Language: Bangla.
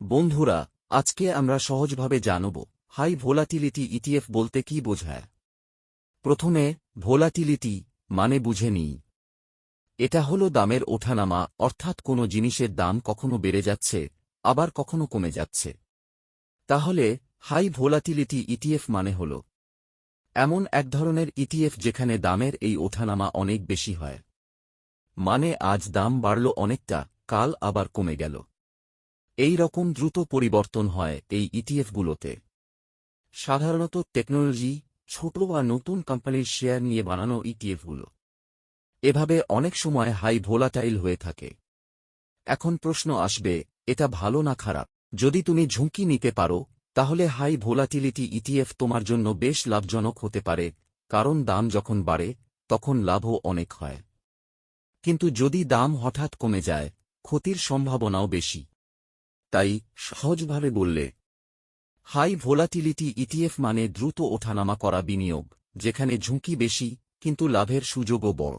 বন্ধুরা, আজকে আমরা সহজভাবে জানব, হাই ভোলাটিলিটি ইটিএফ বলতে কি বোঝায়? প্রথমে, ভোলাটিলিটি মানে বুঝে নিই। এটা হল দামের ওঠানামা, অর্থাৎ কোনো জিনিসের দাম কখনো বেড়ে যাচ্ছে, আবার কখনো কমে যাচ্ছে। তাহলে, হাই ভোলাটিলিটি ইটিএফ মানে হল, এমন এক ধরনের ইটিএফ যেখানে দামের এই ওঠানামা অনেক বেশি হয়। মানে আজ দাম বাড়ল অনেকটা, কাল আবার কমে গেল। এই রকম দ্রুত পরিবর্তন হয় এই ইটিএফগুলোতে সাধারণত টেকনোলজি, ছোট বা নতুন কোম্পানির শেয়ার নিয়ে বানানো ইটিএফগুলো এভাবে অনেক সময় হাই ভোলাটাইল হয়ে থাকে। এখন প্রশ্ন আসবে, এটা ভালো না খারাপ? যদি তুমি ঝুঁকি নিতে পারো, তাহলে হাই ভোলাটিলিটি ইটিএফ তোমার জন্য বেশ লাভজনক হতে পারে, কারণ দাম যখন বাড়ে, তখন লাভও অনেক হয়। কিন্তু যদি দাম হঠাৎ কমে যায়, ক্ষতির সম্ভাবনাও বেশি। তাই সহজভাবে বললে, হাই ভোলাটিলিটি ইটিএফ মানে দ্রুত ওঠানামা করা বিনিয়োগ, যেখানে ঝুঁকি বেশি, কিন্তু লাভের সুযোগও বড়।